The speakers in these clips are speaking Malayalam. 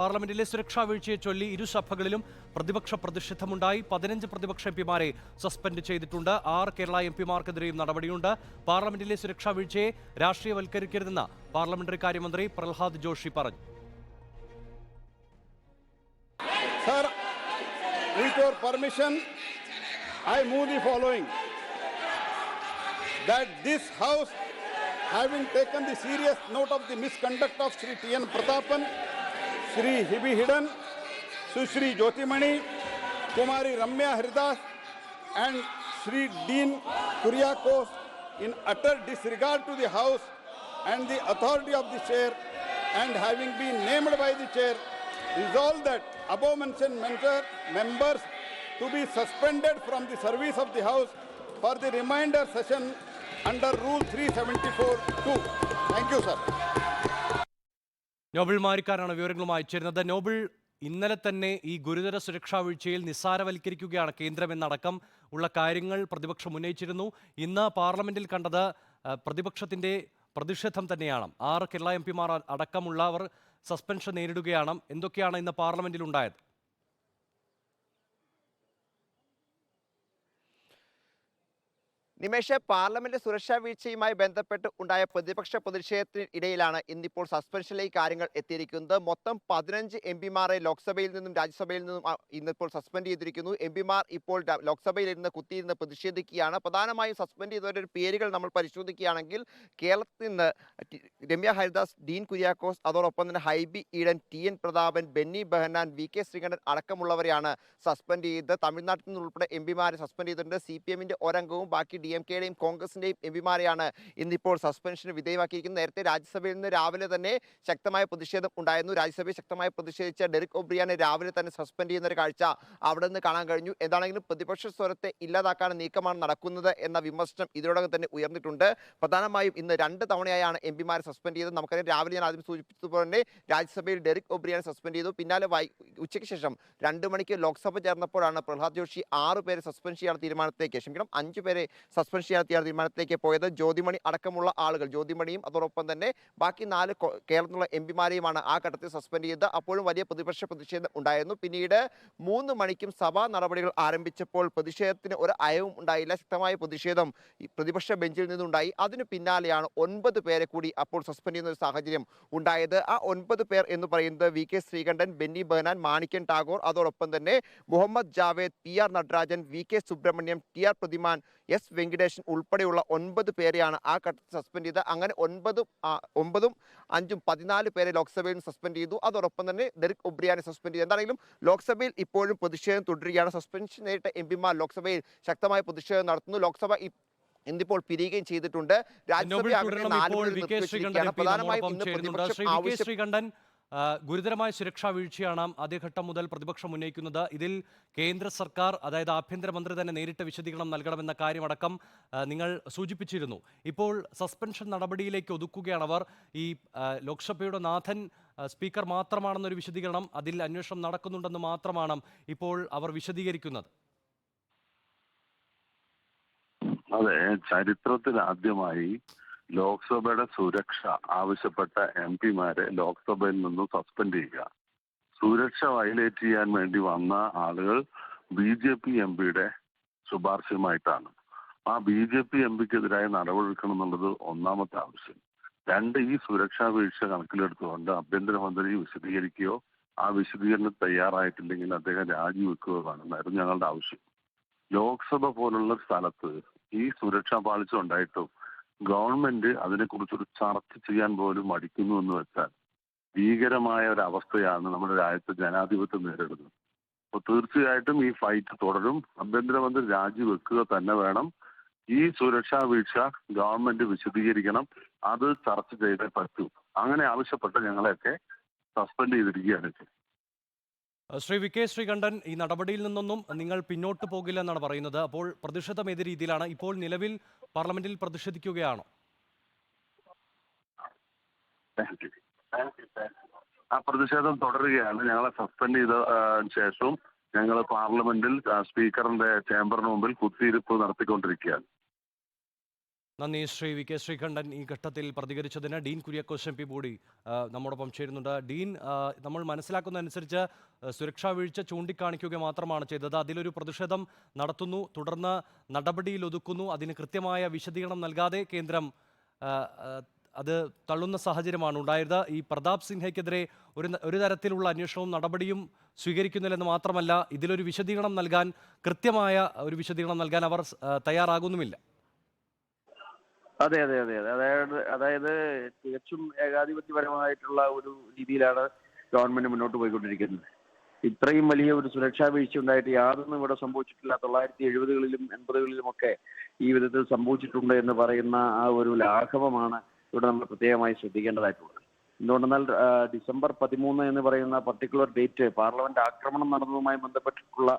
പാർലമെന്റിലെ സുരക്ഷാ വീഴ്ചയെ ചൊല്ലി ഇരുസഭകളിലും പ്രതിപക്ഷ പ്രതിഷേധമുണ്ടായി പതിനഞ്ച് പ്രതിപക്ഷ എം പിമാരെ സസ്പെൻഡ് ചെയ്തിട്ടുണ്ട് ആറ് കേരള എം പിമാർക്കെതിരെയും നടപടിയുണ്ട് പാർലമെന്റിലെ സുരക്ഷാ വീഴ്ചയെ രാഷ്ട്രീയവൽക്കരിക്കരുതെന്ന് പാർലമെന്ററി കാര്യമന്ത്രി പ്രഹ്ലാദ് ജോഷി പറഞ്ഞു Sir, with your permission, I move the following. That this House, having taken the serious note of the misconduct of Sri T.N. Pratapan, Sri Hibi Hidden, Sushri Jyotimani, Kumari Ramya Hridas, and Sri Dean Kuryakos, in utter disregard to the House and the authority of the chair, and having been named by the chair, resolve that above mentioned mentor- members to be suspended from the service of the House for the remainder session under Rule 374-2. Thank you, sir. Noble മാരിക്കാരാണ് വിവരങ്ങളുമായി ചേരുന്നത്. നോബിൾ ഇന്നലെ തന്നെ ഈ ഗുരുതര സുരക്ഷാ വീഴ്ചയിൽ നിസ്സാരവൽക്കരിക്കുകയാണ് കേന്ദ്രമെന്നടക്കം ഉള്ള കാര്യങ്ങൾ പ്രതിപക്ഷം ഉന്നയിച്ചിരുന്നു. ഇന്ന് പാർലമെന്റിൽ കണ്ടത് പ്രതിപക്ഷത്തിന്റെ പ്രതിഷേധം തന്നെയാണ്. ആറ് കേരള എം പിമാർ അടക്കമുള്ളവർ സസ്പെൻഷൻ നേരിടുകയാണ്. എന്തൊക്കെയാണ് ഇന്ന് പാർലമെന്റിൽ ഉണ്ടായത്? നിമേഷ് പാർലമെന്റ് സുരക്ഷാ വീഴ്ചയുമായി ബന്ധപ്പെട്ട് ഉണ്ടായ പ്രതിപക്ഷ പ്രതിഷേധത്തിന് ഇടയിലാണ് ഇന്നിപ്പോൾ സസ്പെൻഷനിലേക്ക് കാര്യങ്ങൾ എത്തിയിരിക്കുന്നത്. മൊത്തം പതിനഞ്ച് എം പിമാരെ ലോക്സഭയിൽ നിന്നും രാജ്യസഭയിൽ നിന്നും ഇന്നിപ്പോൾ സസ്പെൻഡ് ചെയ്തിരിക്കുന്നു. എം പിമാർ ഇപ്പോൾ ലോക്സഭയിലിരുന്ന് കുത്തിയിരുന്ന് പ്രതിഷേധിക്കുകയാണ്. പ്രധാനമായും സസ്പെൻഡ് ചെയ്തവരുടെ പേരുകൾ നമ്മൾ പരിശോധിക്കുകയാണെങ്കിൽ കേരളത്തിൽ നിന്ന് രമ്യ ഹരിദാസ് ഡീൻ കുര്യാക്കോസ് അതോടൊപ്പം തന്നെ Hibi Eden T N Prathapan Benny Behanan V K Sreekandan അടക്കമുള്ളവരെയാണ് suspend ചെയ്ത് തമിഴ്നാട്ടിൽ നിന്നുൾപ്പെടെ എം പിമാരെ സസ്പെൻഡ് ചെയ്തിട്ടുണ്ട്. സി പി എമ്മിന്റെ ഒരംഗവും ബാക്കി ഡി എം കെയുടെയും കോൺഗ്രസിന്റെയും എം പിമാരെയാണ് ഇന്നിപ്പോൾ സസ്പെൻഷന് വിധേയമാക്കിയിരിക്കുന്നത്. നേരത്തെ രാജ്യസഭയിൽ നിന്ന് രാവിലെ തന്നെ ശക്തമായ പ്രതിഷേധം ഉണ്ടായിരുന്നു. രാജ്യസഭയിൽ ശക്തമായി പ്രതിഷേധിച്ച ഡെറിക് ഒബ്രിയാനെ രാവിലെ തന്നെ സസ്പെൻഡ് ചെയ്യുന്ന ഒരു കാഴ്ച അവിടെ നിന്ന് കാണാൻ കഴിഞ്ഞു. എന്താണെങ്കിലും പ്രതിപക്ഷ സ്വരത്തെ ഇല്ലാതാക്കാൻ നീക്കമാണ് നടക്കുന്നത് എന്ന വിമർശനം ഇതിനോടകം തന്നെ ഉയർന്നിട്ടുണ്ട്. പ്രധാനമായും ഇന്ന് രണ്ട് തവണയായാണ് എം പിമാരെ സസ്പെൻഡ് ചെയ്തത്. നമുക്കറിയാം രാവിലെ ഞാൻ ആദ്യം സൂചിപ്പിച്ചതുപോലെ തന്നെ രാജ്യസഭയിൽ ഡെറിക് ഒബ്രിയാനെ സസ്പെൻഡ് ചെയ്തു. പിന്നാലെ വൈ ഉച്ചയ്ക്ക് ശേഷം രണ്ട് മണിക്ക് ലോക്സഭ ചേർന്നപ്പോഴാണ് പ്രഹ്ലാദ് ജോഷി ആറ് പേരെ സസ്പെൻഡ് ചെയ്യാനുള്ള തീരുമാനത്തിലേക്ക്. ക്ഷമിക്കണം അഞ്ചു പേരെ സസ്പെൻഡ് ചെയ്യാൻ തീരുമാനത്തിലേക്ക് പോയത് ജ്യോതിമണി അടക്കമുള്ള ആളുകൾ. ജ്യോതിമണിയും അതോടൊപ്പം തന്നെ ബാക്കി നാല് കേരളത്തിലുള്ള എം പിമാരെയുമാണ് ആ ഘട്ടത്തിൽ സസ്പെൻഡ് ചെയ്തത്. അപ്പോഴും വലിയ പ്രതിപക്ഷ പ്രതിഷേധം ഉണ്ടായിരുന്നു. പിന്നീട് മൂന്ന് മണിക്കും സഭാ നടപടികൾ ആരംഭിച്ചപ്പോൾ പ്രതിഷേധത്തിന് ഒരു അയവും ഉണ്ടായില്ല. ശക്തമായ പ്രതിഷേധം പ്രതിപക്ഷ ബെഞ്ചിൽ നിന്നുണ്ടായി. അതിനു പിന്നാലെയാണ് ഒൻപത് പേരെ കൂടി അപ്പോൾ സസ്പെൻഡ് ചെയ്യുന്ന ഒരു സാഹചര്യം ഉണ്ടായത്. ആ ഒൻപത് പേർ എന്ന് പറയുന്നത് വി കെ ശ്രീകണ്ഠൻ ബെന്നി ബെഹനാൻ മാണിക്യൻ ടാഗോർ അതോടൊപ്പം തന്നെ Mohammed Javed P R Natarajan V K Subramaniam T R Prathiman S Venkatesan ഉൾപ്പെടെയുള്ള ഒൻപത് പേരെയാണ് ആ ഘട്ടത്തിൽ സസ്പെൻഡ് ചെയ്തത്. അങ്ങനെ ഒൻപതും ഒമ്പതും അഞ്ചും പതിനാല് പേരെ ലോക്സഭയിൽ സസ്പെൻഡ് ചെയ്തു. അതോടൊപ്പം തന്നെ ഡെറിക് ഒബ്രിയാനെ സസ്പെൻഡ് ചെയ്തു. എന്താണെങ്കിലും ലോക്സഭയിൽ ഇപ്പോഴും പ്രതിഷേധം തുടരുകയാണ്. സസ്പെൻഷൻ നേരിട്ട എം പിമാർ ലോക്സഭയിൽ ശക്തമായ പ്രതിഷേധം നടത്തുന്നു. ലോക്സഭ ഇന്നിപ്പോൾ പിരിയുകയും ചെയ്തിട്ടുണ്ട്. നോബിൾ രാജ്യസഭ നാല് പ്രധാനമായും ഇന്ന് പ്രതിപക്ഷം ആവശ്യം ഗുരുതരമായ സുരക്ഷാ വീഴ്ചയാണ് ആദ്യഘട്ടം മുതൽ പ്രതിപക്ഷം ഉന്നയിക്കുന്നത്. ഇതിൽ കേന്ദ്ര സർക്കാർ അതായത് ആഭ്യന്തരമന്ത്രി തന്നെ നേരിട്ട് വിശദീകരണം നൽകണമെന്ന കാര്യമടക്കം നിങ്ങൾ സൂചിപ്പിച്ചിരുന്നു. ഇപ്പോൾ സസ്പെൻഷൻ നടപടിയിലേക്ക് ഒതുക്കുകയാണ് അവർ. ഈ ലോക്സഭയുടെ നാഥൻ സ്പീക്കർ മാത്രമാണെന്നൊരു വിശദീകരണം അതിൽ അന്വേഷണം നടക്കുന്നുണ്ടെന്ന് മാത്രമാണ് ഇപ്പോൾ അവർ വിശദീകരിക്കുന്നത്. അതെ ചരിത്രത്തിൽ ആദ്യമായി ലോക്സഭയുടെ സുരക്ഷ ആവശ്യപ്പെട്ട എം പിമാരെ ലോക്സഭയിൽ നിന്നും സസ്പെൻഡ് ചെയ്യുക. സുരക്ഷ വയലേറ്റ് ചെയ്യാൻ വേണ്ടി വന്ന ആളുകൾ ബി ജെ പി എം പിയുടെ ശുപാർശയുമായിട്ടാണ്. ആ ബി ജെ പി എം പിക്കെതിരായ നടപടിയെടുക്കണം എന്നുള്ളത് ഒന്നാമത്തെ ആവശ്യം. രണ്ട് ഈ സുരക്ഷാ വീഴ്ച കണക്കിലെടുത്തുകൊണ്ട് ആഭ്യന്തരമന്ത്രി വിശദീകരിക്കുകയോ ആ വിശദീകരണം തയ്യാറായിട്ടില്ലെങ്കിൽ അദ്ദേഹം രാജിവെക്കുകയോ വേണമെന്നായിരുന്നു ഞങ്ങളുടെ ആവശ്യം. ലോക്സഭ പോലുള്ള സ്ഥലത്ത് ഈ സുരക്ഷാ പാളിച്ച ഉണ്ടായിട്ടും ഗവൺമെന്റ് അതിനെക്കുറിച്ചൊരു ചർച്ച ചെയ്യാൻ പോലും മടിക്കുന്നു എന്ന് വെച്ചാൽ ഭീകരമായ ഒരു അവസ്ഥയാണ് നമ്മുടെ രാജ്യത്ത് ജനാധിപത്യം നേരിടുന്നത്. അപ്പൊ തീർച്ചയായിട്ടും ഈ ഫൈറ്റ് തുടരും. ആഭ്യന്തരമന്ത്രി രാജിവെക്കുക തന്നെ വേണം. ഈ സുരക്ഷാ വീഴ്ച ഗവൺമെന്റ് വിശദീകരിക്കണം. അത് ചർച്ച ചെയ്തേ പറ്റൂ. അങ്ങനെ ആവശ്യപ്പെട്ട് ഞങ്ങളെയൊക്കെ സസ്പെൻഡ് ചെയ്തിരിക്കുകയാണ്. ശ്രീ വി കെ ശ്രീകണ്ഠൻ ഈ നടപടിയിൽ നിന്നൊന്നും നിങ്ങൾ പിന്നോട്ട് പോകില്ല എന്നാണ് പറയുന്നത്. അപ്പോൾ പ്രതിഷേധം ഏത് രീതിയിലാണ്? ഇപ്പോൾ നിലവിൽ പാർലമെന്റിൽ പ്രതിഷേധിക്കുകയാണോ. ആ പ്രതിഷേധം തുടരുകയാണ്. ഞങ്ങളെ സസ്പെൻഡ് ചെയ്ത ശേഷവും ഞങ്ങൾ പാർലമെന്റിൽ സ്പീക്കറിന്റെ ചേംബറിന് മുമ്പിൽ കുത്തിയിരിപ്പ് നടത്തിക്കൊണ്ടിരിക്കുകയാണ്. നന്ദി ശ്രീ വി കെ ശ്രീകണ്ഠൻ ഈ ഘട്ടത്തിൽ പ്രതികരിച്ചതിന്. ഡീൻ കുര്യാക്കോസ് എം പി കൂടി നമ്മോടൊപ്പം ചേരുന്നുണ്ട്. ഡീൻ നമ്മൾ മനസ്സിലാക്കുന്നതനുസരിച്ച് സുരക്ഷാ വീഴ്ച ചൂണ്ടിക്കാണിക്കുക മാത്രമാണ് ചെയ്തത്. അതിലൊരു പ്രതിഷേധം നടത്തുന്നു തുടർന്ന് നടപടിയിൽ ഒതുക്കുന്നു അതിന് കൃത്യമായ വിശദീകരണം നൽകാതെ കേന്ദ്രം അത് തള്ളുന്ന സാഹചര്യമാണ് ഉണ്ടായത്. ഈ പ്രതാപ് സിൻഹയ്ക്കെതിരെ ഒരു ഒരു തരത്തിലുള്ള അന്വേഷണവും നടപടിയും സ്വീകരിക്കുന്നില്ലെന്ന് മാത്രമല്ല ഇതിലൊരു വിശദീകരണം നൽകാൻ കൃത്യമായ ഒരു വിശദീകരണം നൽകാൻ അവർ തയ്യാറാകുന്നുമില്ല. അതെ അതെ അതെ അതെ. അതായത് അതായത് തികച്ചും ഏകാധിപത്യപരമായിട്ടുള്ള ഒരു രീതിയിലാണ് ഗവൺമെന്റ് മുന്നോട്ട് പോയിക്കൊണ്ടിരിക്കുന്നത്. ഇത്രയും വലിയ ഒരു സുരക്ഷാ വീഴ്ച ഉണ്ടായിട്ട് യാതൊന്നും ഇവിടെ സംഭവിച്ചിട്ടില്ല. തൊള്ളായിരത്തി എഴുപതുകളിലും എൺപതുകളിലും ഒക്കെ ഈ വിധത്തിൽ സംഭവിച്ചിട്ടുണ്ട് എന്ന് പറയുന്ന ആ ഒരു ലാഘവമാണ് ഇവിടെ നമ്മൾ പ്രത്യേകമായി ശ്രദ്ധിക്കേണ്ടതായിട്ടുള്ളത് എന്തുകൊണ്ടെന്നാൽ ഡിസംബർ പതിമൂന്ന് എന്ന് പറയുന്ന പർട്ടിക്കുലർ ഡേറ്റ് പാർലമെന്റ് ആക്രമണം നടന്നതുമായി ബന്ധപ്പെട്ടിട്ടുള്ള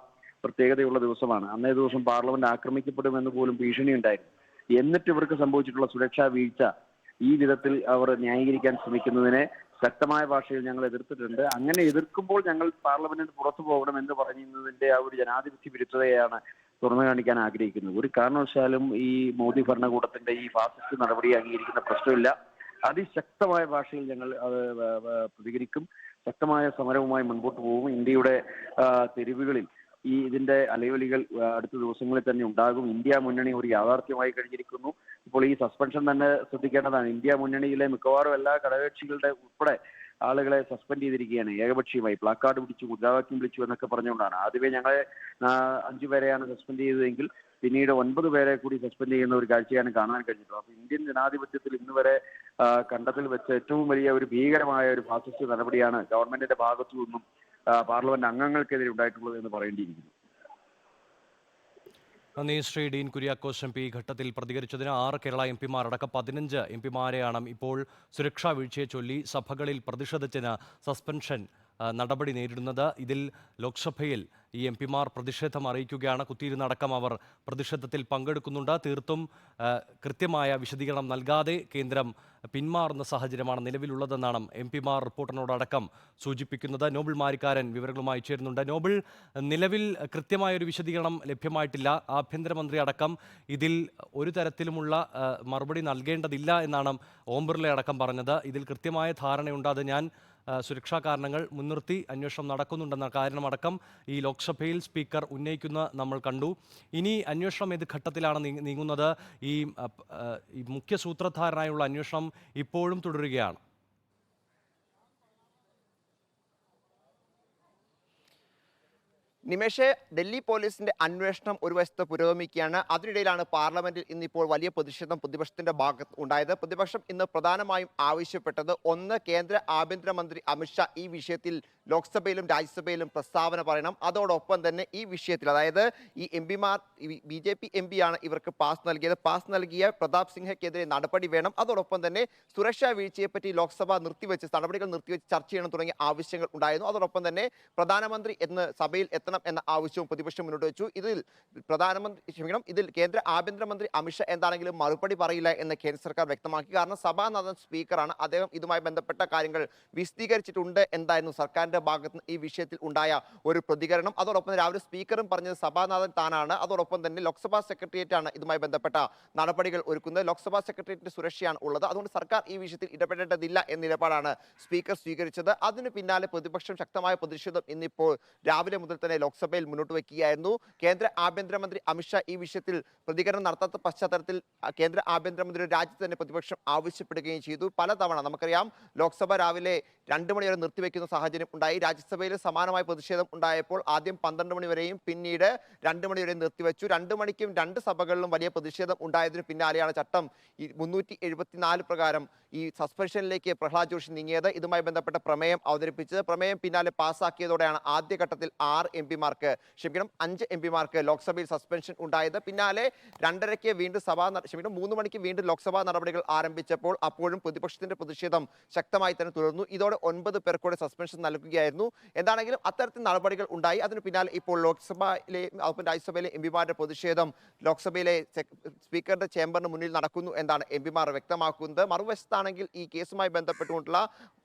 പ്രത്യേകതയുള്ള ദിവസമാണ്. അന്നേ ദിവസം പാർലമെന്റ് ആക്രമിക്കപ്പെടുമെന്ന് പോലും ഭീഷണി ഉണ്ടായിരുന്നു. എന്നിട്ട് ഇവർക്ക് സംഭവിച്ചിട്ടുള്ള സുരക്ഷാ വീഴ്ച ഈ വിധത്തിൽ അവർ ന്യായീകരിക്കാൻ ശ്രമിക്കുന്നതിനെ ശക്തമായ ഭാഷയിൽ ഞങ്ങൾ എതിർത്തിട്ടുണ്ട്. അങ്ങനെ എതിർക്കുമ്പോൾ ഞങ്ങൾ പാർലമെന്റിന് പുറത്തു പോകണം എന്ന് പറയുന്നതിന്റെ ആ ഒരു ജനാധിപത്യ വിരുദ്ധതയാണ് തുറന്നു കാണിക്കാൻ ആഗ്രഹിക്കുന്നത്. ഒരു കാരണവശാലും ഈ മോദി ഭരണകൂടത്തിന്റെ ഈ ഫാസിസ്റ്റ് നടപടി അംഗീകരിക്കുന്ന പ്രശ്നമില്ല. അതിശക്തമായ ഭാഷയിൽ ഞങ്ങൾ പ്രതികരിക്കും. ശക്തമായ സമരവുമായി മുൻപോട്ട് പോകും. ഇന്ത്യയുടെ തെരുവുകളിൽ ഈ ഇതിന്റെ അലയൊലികൾ അടുത്ത ദിവസങ്ങളിൽ തന്നെ ഉണ്ടാകും. ഇന്ത്യ മുന്നണി ഒരു യാഥാർത്ഥ്യമായി കഴിഞ്ഞിരിക്കുന്നു. ഇപ്പോൾ ഈ സസ്പെൻഷൻ തന്നെ ശ്രദ്ധിക്കേണ്ടതാണ്. ഇന്ത്യ മുന്നണിയിലെ മിക്കവാറും എല്ലാ ഘടകകക്ഷികളുടെ ഉൾപ്പെടെ ആളുകളെ സസ്പെൻഡ് ചെയ്തിരിക്കുകയാണ്. ഏകപക്ഷീയമായി പ്ലാക്കാർഡ് പിടിച്ചു മുദ്രാവാക്യം വിളിച്ചു എന്നൊക്കെ പറഞ്ഞുകൊണ്ടാണ്. ആദ്യമേ ഞങ്ങളെ അഞ്ചു പേരെയാണ് സസ്പെൻഡ് ചെയ്തതെങ്കിൽ പിന്നീട് ഒൻപത് പേരെ കൂടി സസ്പെൻഡ് ചെയ്യുന്ന ഒരു കാഴ്ചയാണ് കാണാൻ കഴിഞ്ഞിട്ടുള്ളത്. അപ്പൊ ഇന്ത്യൻ ജനാധിപത്യത്തിൽ ഇന്ന് വരെ കണ്ടത്തിൽ വെച്ച് ഏറ്റവും വലിയ ഒരു ഭീകരമായ ഒരു ഫാസിസ്റ്റ് നടപടിയാണ് ഗവൺമെന്റിന്റെ ഭാഗത്തു നിന്നും പാർലമെന്റ് അംഗങ്ങൾക്കെതിരെ ഉണ്ടായിട്ടുള്ളത് എന്ന് പറയേണ്ടിയിരിക്കുന്നു. നന്ദി ശ്രീ ഡീൻ കുര്യാക്കോസ് എം പി. ഘട്ടത്തിൽ പ്രതികരിച്ചതിന് ആറ് കേരള എം പിമാർ അടക്കം പതിനഞ്ച് എം പിമാരെയാണ് ഇപ്പോൾ സുരക്ഷാ വീഴ്ചയെ ചൊല്ലി സഭകളിൽ പ്രതിഷേധത്തിന് സസ്പെൻഷൻ നടപടി നേരിടുന്നത്. ഇതിൽ ലോക്സഭയിൽ ഈ എം പിമാർ പ്രതിഷേധം അറിയിക്കുകയാണ്. കുത്തിയിരുന്നടക്കം അവർ പ്രതിഷേധത്തിൽ പങ്കെടുക്കുന്നുണ്ട്. തീർത്തും കൃത്യമായ വിശദീകരണം നൽകാതെ കേന്ദ്രം പിന്മാറുന്ന സാഹചര്യമാണ് നിലവിലുള്ളതെന്നാണ് എം പിമാർ റിപ്പോർട്ടിനോടക്കം സൂചിപ്പിക്കുന്നത്. നോബിൾ മാരിക്കാരൻ വിവരങ്ങളുമായി ചേരുന്നുണ്ട്. നോബിൾ നിലവിൽ കൃത്യമായൊരു വിശദീകരണം ലഭ്യമായിട്ടില്ല. ആഭ്യന്തരമന്ത്രി അടക്കം ഇതിൽ ഒരു തരത്തിലുമുള്ള മറുപടി നൽകേണ്ടതില്ല എന്നാണ് ഓം ബിർള അടക്കം പറഞ്ഞത്. ഇതിൽ കൃത്യമായ ധാരണയുണ്ട്. അത് ഞാൻ സുരക്ഷാ കാരണങ്ങൾ മുൻനിർത്തി അന്വേഷണം നടക്കുന്നുണ്ടെന്ന കാരണമടക്കം ഈ ലോക്സഭയിൽ സ്പീക്കർ ഉന്നയിക്കുന്ന നമ്മൾ കണ്ടു. ഇനി അന്വേഷണം ഏത് ഘട്ടത്തിലാണ് നീങ്ങുന്നത്? ഈ മുഖ്യ സൂത്രധാരനായുള്ള അന്വേഷണം ഇപ്പോഴും തുടരുകയാണ്. നിമേഷ് ഡൽഹി പോലീസിന്റെ അന്വേഷണം ഒരു വശത്ത് പുരോഗമിക്കുകയാണ്. അതിനിടയിലാണ് പാർലമെന്റിൽ ഇന്നിപ്പോൾ വലിയ പ്രതിഷേധം പ്രതിപക്ഷത്തിന്റെ ഭാഗത്ത് ഉണ്ടായത്. പ്രതിപക്ഷം ഇന്ന് പ്രധാനമായും ആവശ്യപ്പെട്ടത് ഒന്ന് കേന്ദ്ര ആഭ്യന്തരമന്ത്രി അമിത്ഷാ ഈ വിഷയത്തിൽ ലോക്സഭയിലും രാജ്യസഭയിലും പ്രസ്താവന പറയണം. അതോടൊപ്പം തന്നെ ഈ വിഷയത്തിൽ അതായത് ഈ എം പിമാർ ബി ജെ പി എം പിയാണ് ഇവർക്ക് പാസ് നൽകിയത്. പാസ് നൽകിയ പ്രതാപ് സിംഹയ്ക്കെതിരെ നടപടി വേണം. അതോടൊപ്പം തന്നെ സുരക്ഷാ വീഴ്ചയെപ്പറ്റി ലോക്സഭ നിർത്തിവെച്ച് നടപടികൾ നിർത്തിവെച്ച് ചർച്ച ചെയ്യണം തുടങ്ങിയ ആവശ്യങ്ങൾ ഉണ്ടായിരുന്നു. അതോടൊപ്പം തന്നെ പ്രധാനമന്ത്രി എന്ന് സഭയിൽ എത്തണം എന്ന ആവശ്യവും പ്രതിപക്ഷം മുന്നോട്ട് വെച്ചു. ഇതിൽ പ്രധാനമന്ത്രി ക്ഷമിക്കണം ഇതിൽ കേന്ദ്ര ആഭ്യന്തരമന്ത്രി അമിത്ഷാ എന്താണെങ്കിലും മറുപടി പറയില്ല എന്ന് കേന്ദ്ര സർക്കാർ വ്യക്തമാക്കി. കാരണം സഭാനാഥൻ സ്പീക്കറാണ്. അദ്ദേഹം ഇതുമായി ബന്ധപ്പെട്ട കാര്യങ്ങൾ വിശദീകരിച്ചിട്ടുണ്ട് എന്തായിരുന്നു സർക്കാരിന്റെ ഭാഗത്ത് ഈ വിഷയത്തിൽ ഉണ്ടായ ഒരു പ്രതികരണം. അതോടൊപ്പം രാവിലെ സ്പീക്കറും പറഞ്ഞത് സഭാനാഥൻ താനാണ്. അതോടൊപ്പം തന്നെ ലോക്സഭാ സെക്രട്ടേറിയറ്റ് ആണ് ഇതുമായി ബന്ധപ്പെട്ട നടപടികൾ ഒരുക്കുന്നത്. ലോക്സഭാ സെക്രട്ടേറിയറ്റിന്റെ സുരക്ഷയാണ് ഉള്ളത്. അതുകൊണ്ട് സർക്കാർ ഈ വിഷയത്തിൽ ഇടപെടേണ്ടതില്ല എന്ന നിലപാടാണ് സ്പീക്കർ സ്വീകരിച്ചത്. അതിന് പിന്നാലെ പ്രതിപക്ഷം ശക്തമായ പ്രതിഷേധം ഇന്നിപ്പോൾ രാവിലെ മുതൽ തന്നെ ലോക്സഭയിൽ മുന്നോട്ട് വയ്ക്കുകയായിരുന്നു. കേന്ദ്ര ആഭ്യന്തരമന്ത്രി അമിത്ഷാ ഈ വിഷയത്തിൽ പ്രതികരണം നടത്താത്ത പശ്ചാത്തലത്തിൽ കേന്ദ്ര ആഭ്യന്തരമന്ത്രി രാജ്യത്ത് തന്നെ പ്രതിപക്ഷം ആവശ്യപ്പെടുകയും ചെയ്തു. പലതവണ നമുക്കറിയാം ലോക്സഭ രാവിലെ രണ്ട് മണി വരെ നിർത്തിവെക്കുന്ന സാഹചര്യം ഉണ്ടായി. രാജ്യസഭയിൽ സമാനമായ പ്രതിഷേധം ഉണ്ടായപ്പോൾ ആദ്യം പന്ത്രണ്ട് മണി വരെയും പിന്നീട് രണ്ട് മണി വരെയും നിർത്തിവെച്ചു. രണ്ട് മണിക്കും രണ്ട് സഭകളിലും വലിയ പ്രതിഷേധം ഉണ്ടായതിനു പിന്നാലെയാണ് ചട്ടം മുന്നൂറ്റി പ്രകാരം ഈ സസ്പെൻഷനിലേക്ക് പ്രഹ്ലാദ് ജോഷി നീങ്ങിയത്. ഇതുമായി ബന്ധപ്പെട്ട പ്രമേയം അവതരിപ്പിച്ചത്. പ്രമേയം പിന്നാലെ പാസ്സാക്കിയതോടെയാണ് ആദ്യഘട്ടത്തിൽ ആറ് എം പിമാർക്ക് ക്ഷമിക്കണം അഞ്ച് എം പിമാർക്ക് ലോക്സഭയിൽ സസ്പെൻഷൻ ഉണ്ടായത്. പിന്നാലെ രണ്ടരയ്ക്ക് വീണ്ടും സഭാ ക്ഷമിക്കണം മൂന്ന് മണിക്ക് വീണ്ടും ലോക്സഭാ നടപടികൾ ആരംഭിച്ചപ്പോൾ അപ്പോഴും പ്രതിപക്ഷത്തിന്റെ പ്രതിഷേധം ശക്തമായി തന്നെ തുടർന്നു. ഇതോടെ ഒൻപത് പേർക്കൂടെ സസ്പെൻഷൻ നൽകുകയായിരുന്നു. എന്താണെങ്കിലും അത്തരത്തിൽ നടപടികൾ ഉണ്ടായി. അതിന് പിന്നാലെ ഇപ്പോൾ ലോക്സഭയിലെ അതുപോലെ രാജ്യസഭയിലെ എം പിമാരുടെ പ്രതിഷേധം ലോക്സഭയിലെ സ്പീക്കറുടെ ചേംബറിന് മുന്നിൽ നടക്കുന്നു എന്നാണ് എം പിമാർ വ്യക്തമാക്കുന്നത്. മറുവശത്താണെങ്കിൽ ഈ കേസുമായി ബന്ധപ്പെട്ടുകൊണ്ടുള്ള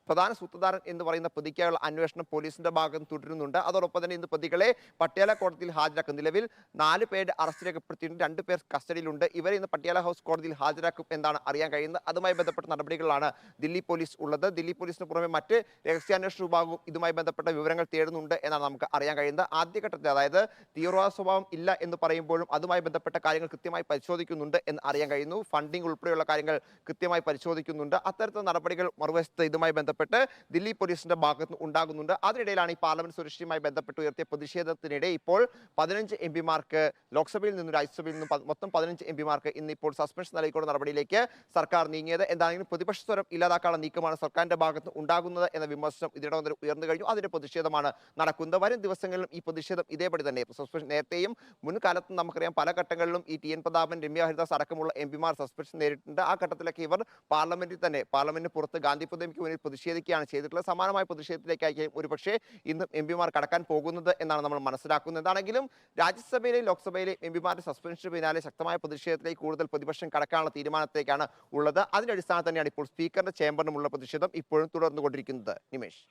പ്രധാന സൂത്രധാരൻ എന്ന് പറയുന്ന പ്രതിക്കായുള്ള അന്വേഷണം പോലീസിന്റെ ഭാഗത്ത് തുടരുന്നുണ്ട്. അതോടൊപ്പം തന്നെ ഇന്ന് പ്രതികളെ പട്യാല കോടതിയിൽ ഹാജരാക്കും. നിലവിൽ നാല് പേരുടെ അറസ്റ്റ് രേഖപ്പെടുത്തിയിട്ടുണ്ട് രണ്ട് പേർ കസ്റ്റഡിയിലുണ്ട്. ഇവരെ ഇന്ന് പട്യാല ഹൗസ് കോടതിയിൽ ഹാജരാക്കും എന്നാണ് അറിയാൻ കഴിയുന്നത്. അതുമായി ബന്ധപ്പെട്ട നടപടികളാണ് ദില്ലി പോലീസ് ഉള്ളത്. ദില്ലി പോലീസിന് പുറമെ മറ്റ് രഹസ്യാന്വേഷണ വിഭാഗവും ഇതുമായി ബന്ധപ്പെട്ട വിവരങ്ങൾ തേടുന്നുണ്ട് എന്നാണ് നമുക്ക് അറിയാൻ കഴിയുന്നത്. ആദ്യഘട്ടത്തിൽ അതായത് തീവ്രവാദ സ്വഭാവം ഇല്ല എന്ന് പറയുമ്പോഴും അതുമായി ബന്ധപ്പെട്ട കാര്യങ്ങൾ കൃത്യമായി പരിശോധിക്കുന്നുണ്ട് എന്ന് അറിയാൻ കഴിയുന്നു. ഫണ്ടിംഗ് ഉൾപ്പെടെയുള്ള കാര്യങ്ങൾ കൃത്യമായി പരിശോധിക്കുന്നുണ്ട്. അത്തരത്തിലുള്ള നടപടികൾ മറുവശത്ത് ഇതുമായി ബന്ധപ്പെട്ട് ദില്ലി പോലീസിന്റെ ഭാഗത്ത് ഉണ്ടാകുന്നുണ്ട്. അതിനിടയിലാണ് ഈ പാർലമെന്റ് സുരക്ഷയുമായി ബന്ധപ്പെട്ട് ഉയർത്തിയ പ്രതിഷേധത്തിനിടെ ഇപ്പോൾ പതിനഞ്ച് എം പിമാർക്ക് ലോക്സഭയിൽ നിന്നും രാജ്യസഭയിൽ നിന്നും മൊത്തം പതിനഞ്ച് എം പിമാർക്ക് ഇന്ന് ഇപ്പോൾ സസ്പെൻഷൻ നൽകിക്കൊണ്ട നടപടിയിലേക്ക് സർക്കാർ നീങ്ങിയത്. എന്താണെങ്കിലും പ്രതിപക്ഷ സ്വരം ഇല്ലാതാക്കാനുള്ള നീക്കമാണ് സർക്കാരിന്റെ ഭാഗത്ത് ഉണ്ടാകുന്നത് എന്ന വിമർശനം ഇതിനോട് മുതൽ ഉയർന്നു കഴിഞ്ഞു. അതിന്റെ പ്രതിഷേധമാണ് നടക്കുന്നത്. വരും ദിവസങ്ങളിലും ഈ പ്രതിഷേധം ഇതേപടി തന്നെ സസ്പെൻഷൻ നേരത്തെയും മുൻകാലത്തും നമുക്കറിയാം പല ഘട്ടങ്ങളിലും ഈ ടി എൻ പ്രതാപൻ രമ്യ ഹരിദാസ് അടക്കമുള്ള എം പിമാർ സസ്പെൻഷൻ നേരിട്ടുണ്ട് ആ ഘട്ടത്തിലൊക്കെ ഇവർ പാർലമെന്റിൽ തന്നെ പാർലമെന്റിന് പുറത്ത് ഗാന്ധി പ്രതിമയ്ക്ക് മുന്നിൽ പ്രതിഷേധിക്കുകയാണ്. ചെയ്തിട്ടുള്ളത് സമാനമായ പ്രതിഷേധത്തിലേക്കായിരിക്കും ഒരുപക്ഷെ ഇന്നും എം പിമാർ കടക്കാൻ പോകുന്നത് എന്നാണ് നമ്മൾ മനസ്സിലാക്കുന്നത്. എന്താണെങ്കിലും രാജ്യസഭയിലെയും ലോക്സഭയിലെയും എം പിമാരുടെ സസ്പെൻഷന് പിന്നാലെ ശക്തമായ പ്രതിഷേധത്തിലേക്ക് കൂടുതൽ പ്രതിപക്ഷം കടക്കാനുള്ള തീരുമാനത്തേക്കാണ് ഉള്ളത്. അതിന്റെ അടിസ്ഥാനത്തിൽ തന്നെയാണ് ഇപ്പോൾ സ്പീക്കറുടെ ചേംബറിനുമുള്ള പ്രതിഷേധം ഇപ്പോഴും തുടർന്നുകൊണ്ടിരിക്കുന്നത്. നിമേഷ്.